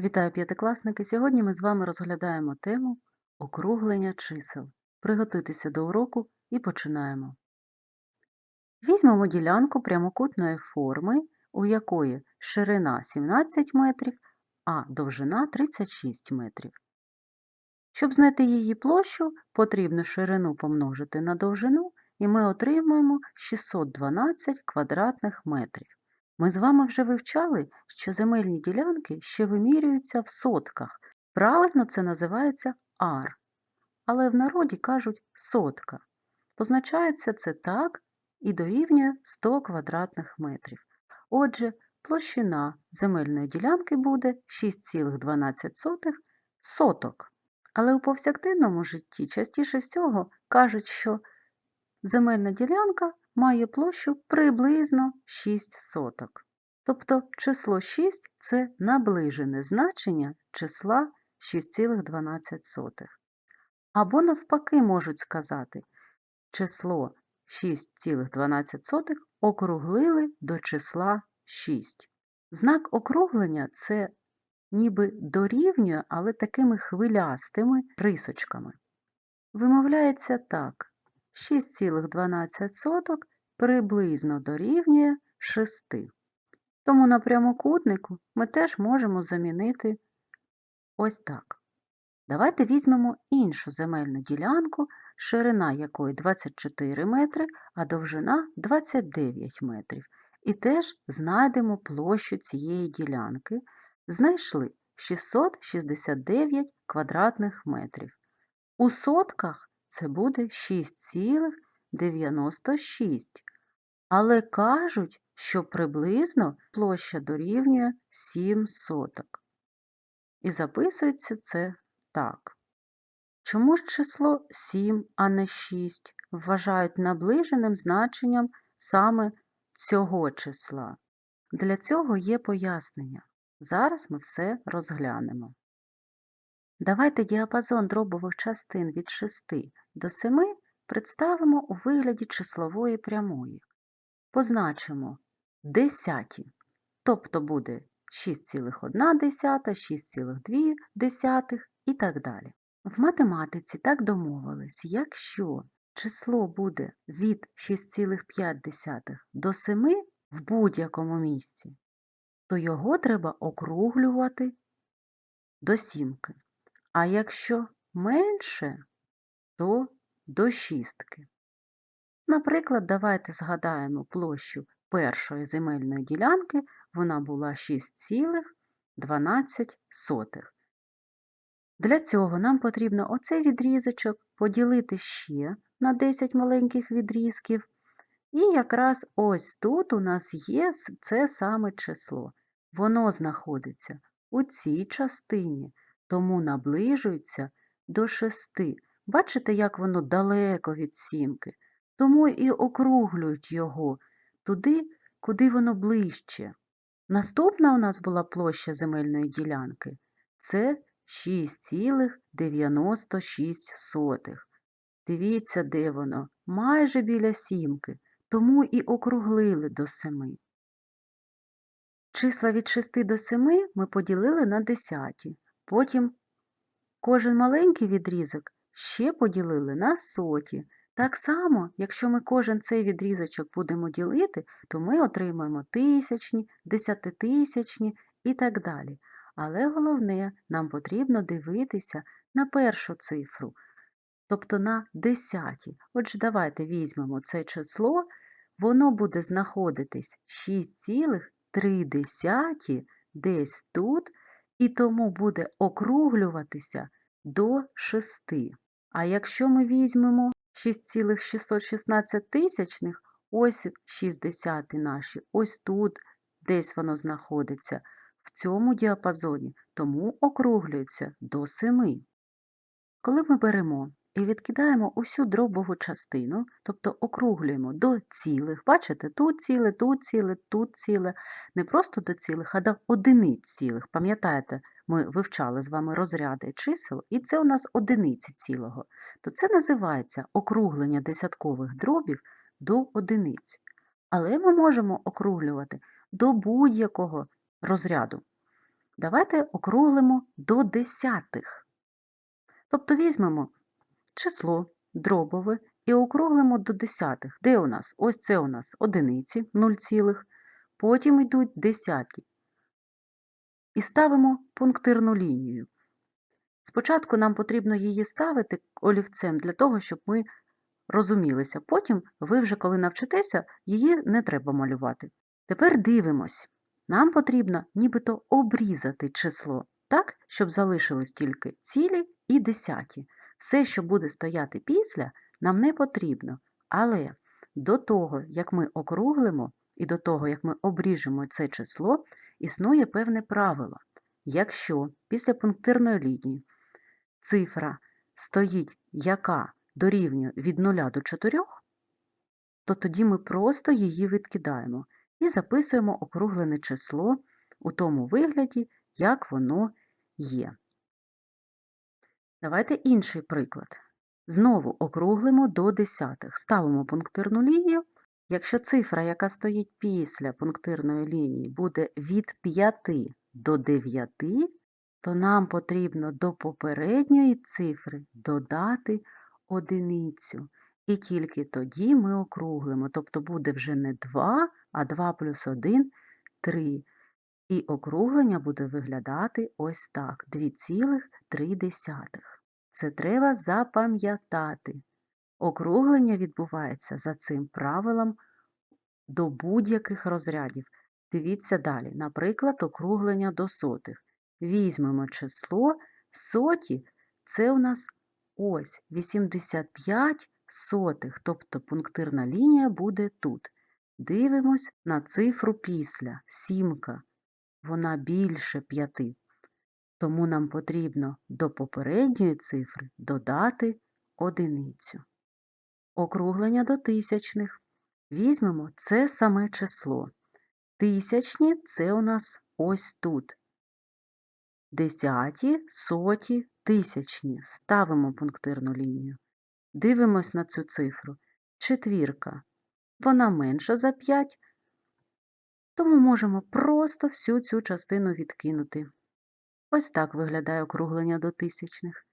Вітаю п'ятикласники! Сьогодні ми з вами розглядаємо тему округлення чисел. Приготуйтеся до уроку і починаємо. Візьмемо ділянку прямокутної форми, у якої ширина 17 метрів, а довжина 36 метрів. Щоб знайти її площу, потрібно ширину помножити на довжину, і ми отримаємо 612 квадратних метрів. Ми з вами вже вивчали, що земельні ділянки ще вимірюються в сотках. Правильно це називається ар. Але в народі кажуть сотка. Позначається це так і дорівнює 100 квадратних метрів. Отже, площина земельної ділянки буде 6,12 соток. Але у повсякденному житті частіше всього кажуть, що земельна ділянка має площу приблизно 6 соток. Тобто число 6 це наближене значення числа 6,12. Або навпаки можуть сказати, число 6,12 округлили до числа 6. Знак округлення це ніби дорівнює, але такими хвилястими рисочками. Вимовляється так. 6,12 приблизно дорівнює 6. Тому на прямокутнику ми теж можемо замінити ось так. Давайте візьмемо іншу земельну ділянку, ширина якої 24 метри, а довжина 29 метрів. І теж знайдемо площу цієї ділянки. Знайшли 669 квадратних метрів. У сотках це буде 6,96. Але кажуть, що приблизно площа дорівнює 7 соток. І записується це так. Чому ж число 7, а не 6 вважають наближеним значенням саме цього числа? Для цього є пояснення. Зараз ми все розглянемо. Давайте діапазон дробових частин від 6 до 7 представимо у вигляді числової прямої. Позначимо десяті, тобто буде 6,1, 6,2 і так далі. В математиці так домовились, якщо число буде від 6,5 до 7 в будь-якому місці, то його треба округлювати до сімки. А якщо менше, то до шістки. Наприклад, давайте згадаємо площу першої земельної ділянки, вона була 6,12. Для цього нам потрібно оцей відрізочок поділити ще на 10 маленьких відрізків. І якраз ось тут у нас є це саме число. Воно знаходиться у цій частині тому наближується до шести. Бачите, як воно далеко від сімки, тому і округлюють його туди, куди воно ближче. Наступна у нас була площа земельної ділянки це 6,96. Дивіться, де воно, майже біля сімки, тому і округлили до семи. Числа від 6 до 7 ми поділили на десяті. Потім кожен маленький відрізок ще поділили на соті. Так само, якщо ми кожен цей відрізочок будемо ділити, то ми отримаємо тисячні, десятитисячні і так далі. Але головне, нам потрібно дивитися на першу цифру, тобто на десяті. Отже, давайте візьмемо це число, воно буде знаходитись 6,3 десь тут і тому буде округлюватися до 6. А якщо ми візьмемо 6,616 тисячних, ось 60 наші, ось тут десь воно знаходиться, в цьому діапазоні, тому округлюється до 7. Коли ми беремо і відкидаємо усю дробову частину, тобто округлюємо до цілих. Бачите, тут ціле, тут ціле, тут ціле, не просто до цілих, а до одиниць цілих. Пам'ятаєте, ми вивчали з вами розряди чисел, і це у нас одиниці цілого. То це називається округлення десяткових дробів до одиниць. Але ми можемо округлювати до будь-якого розряду. Давайте округлимо до десятих. Тобто візьмемо число дробове і округлимо до десятих. Де у нас? Ось це у нас одиниці 0, цілих, потім йдуть десяті. І ставимо пунктирну лінію. Спочатку нам потрібно її ставити олівцем для того, щоб ми розумілися. Потім ви вже, коли навчитеся, її не треба малювати. Тепер дивимось. Нам потрібно нібито обрізати число так, щоб залишились тільки цілі і десяті. Все, що буде стояти після, нам не потрібно. Але до того, як ми округлимо, і до того, як ми обріжемо це число, існує певне правило. Якщо після пунктирної лінії цифра стоїть, яка дорівнює від 0 до 4, то тоді ми просто її відкидаємо і записуємо округлене число у тому вигляді, як воно є. Давайте інший приклад. Знову округлимо до десятих. Ставимо пунктирну лінію. Якщо цифра, яка стоїть після пунктирної лінії, буде від 5 до 9, то нам потрібно до попередньої цифри додати одиницю. І тільки тоді ми округлимо, тобто буде вже не 2, а 2 плюс 1 – 3. І округлення буде виглядати ось так: 2,3. Це треба запам'ятати. Округлення відбувається за цим правилом до будь-яких розрядів. Дивіться далі. Наприклад, округлення до сотих. Візьмемо число соті, це у нас ось 85 сотих, тобто пунктирна лінія буде тут. Дивимось на цифру після сімка. Вона більше п'яти. Тому нам потрібно до попередньої цифри додати одиницю. Округлення до тисячних. Візьмемо це саме число. Тисячні це у нас ось тут. Десяті, соті, тисячні. Ставимо пунктирну лінію. Дивимось на цю цифру. Четвірка. Вона менша за 5, тому можемо просто всю цю частину відкинути. Ось так виглядає округлення до тисячних.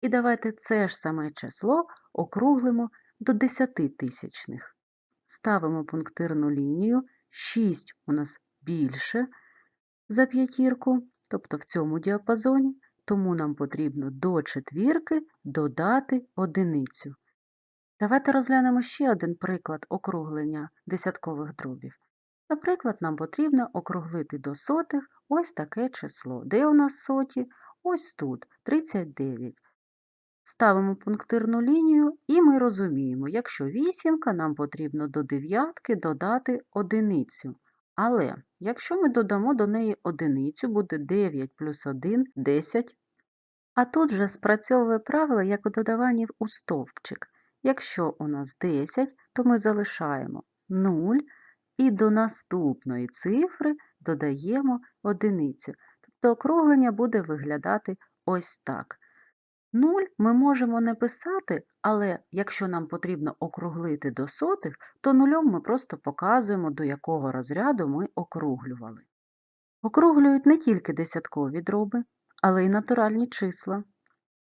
І давайте це ж саме число округлимо до десятитисячних. Ставимо пунктирну лінію, 6 у нас більше за п'ятірку, тобто в цьому діапазоні, тому нам потрібно до четвірки додати одиницю. Давайте розглянемо ще один приклад округлення десяткових дробів. Наприклад, нам потрібно округлити до сотих ось таке число. Де у нас соті? Ось тут 39. Ставимо пунктирну лінію і ми розуміємо, якщо вісімка, нам потрібно до дев'ятки додати одиницю. Але якщо ми додамо до неї одиницю, буде 9 плюс 1 – 10. А тут вже спрацьовує правило, як у додаванні у стовпчик. Якщо у нас 10, то ми залишаємо 0 і до наступної цифри додаємо одиницю. Тобто округлення буде виглядати ось так. 0 ми можемо не писати, але якщо нам потрібно округлити до сотих, то нульом ми просто показуємо, до якого розряду ми округлювали. Округлюють не тільки десяткові дроби, але й натуральні числа.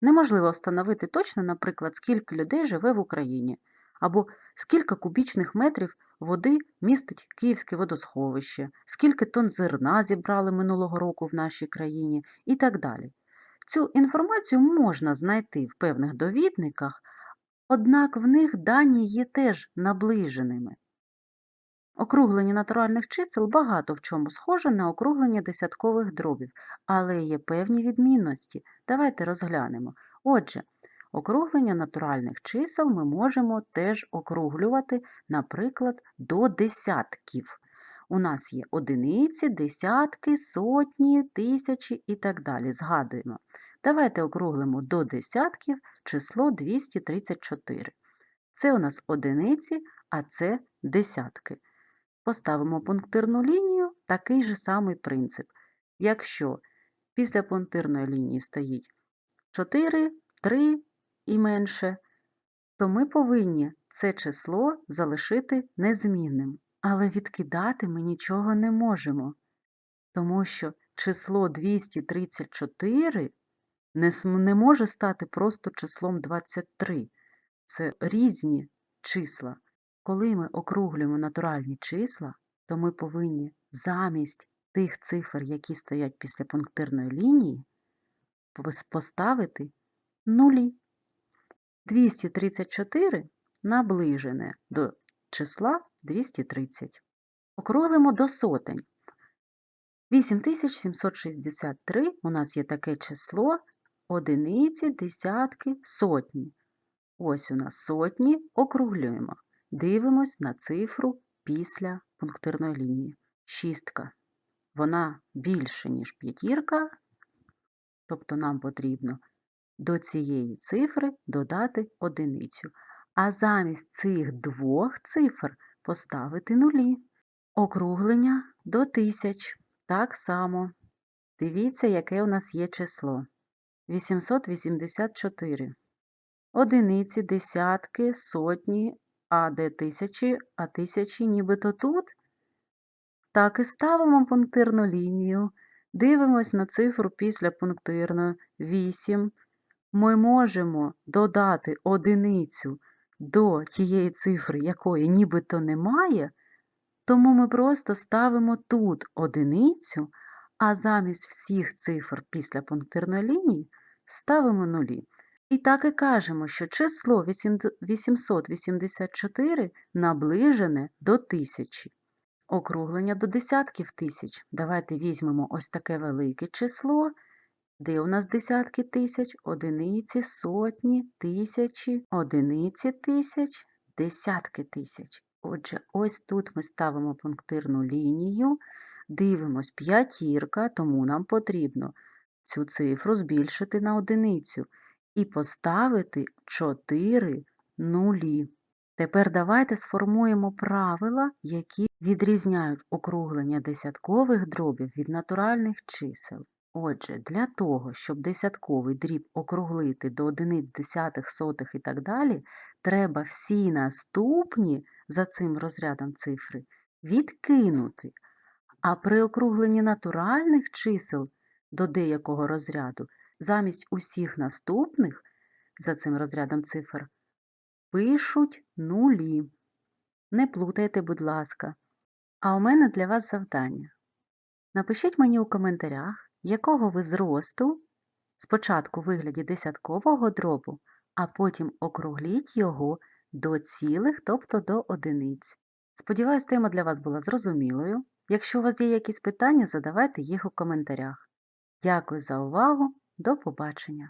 Неможливо встановити точно, наприклад, скільки людей живе в Україні, або скільки кубічних метрів води містить Київське водосховище, скільки тонн зерна зібрали минулого року в нашій країні і так далі. Цю інформацію можна знайти в певних довідниках, однак в них дані є теж наближеними. Округлення натуральних чисел багато в чому схоже на округлення десяткових дробів, але є певні відмінності. Давайте розглянемо. Отже, округлення натуральних чисел ми можемо теж округлювати, наприклад, до десятків. У нас є одиниці, десятки, сотні, тисячі і так далі. Згадуємо. Давайте округлимо до десятків число 234. Це у нас одиниці, а це десятки. Поставимо пунктирну лінію, такий же самий принцип. Якщо після пунктирної лінії стоїть 4, 3 і менше, то ми повинні це число залишити незмінним. Але відкидати ми нічого не можемо, тому що число 234 не, не може стати просто числом 23. Це різні числа. Коли ми округлюємо натуральні числа, то ми повинні замість тих цифр, які стоять після пунктирної лінії, поставити нулі. 234 наближене до числа 230. Округлимо до сотень. 8763 у нас є таке число одиниці, десятки, сотні. Ось у нас сотні, округлюємо. Дивимось на цифру після пунктирної лінії. Шістка. Вона більше, ніж п'ятірка, тобто нам потрібно до цієї цифри додати одиницю. А замість цих двох цифр поставити нулі. Округлення до тисяч. Так само. Дивіться, яке у нас є число. 884. Одиниці, десятки, сотні, а де тисячі, а тисячі нібито тут. Так і ставимо пунктирну лінію. Дивимось на цифру після пунктирної 8. Ми можемо додати одиницю до тієї цифри, якої нібито немає, тому ми просто ставимо тут одиницю, а замість всіх цифр після пунктирної лінії ставимо нулі. І так і кажемо, що число 884 наближене до тисячі. Округлення до десятків тисяч. Давайте візьмемо ось таке велике число. Де у нас десятки тисяч, одиниці, сотні, тисячі, одиниці тисяч, десятки тисяч. Отже, ось тут ми ставимо пунктирну лінію, дивимось п'ятірка, тому нам потрібно цю цифру збільшити на одиницю і поставити 4 нулі. Тепер давайте сформуємо правила, які відрізняють округлення десяткових дробів від натуральних чисел. Отже, для того, щоб десятковий дріб округлити до одиниць, десятих, сотих і так далі, треба всі наступні за цим розрядом цифри відкинути. А при округленні натуральних чисел до деякого розряду замість усіх наступних за цим розрядом цифр пишуть нулі. Не плутайте, будь ласка. А у мене для вас завдання. Напишіть мені у коментарях, якого ви зросту, спочатку у вигляді десяткового дробу, а потім округліть його до цілих, тобто до одиниць. Сподіваюсь, тема для вас була зрозумілою. Якщо у вас є якісь питання, задавайте їх у коментарях. Дякую за увагу. До побачення!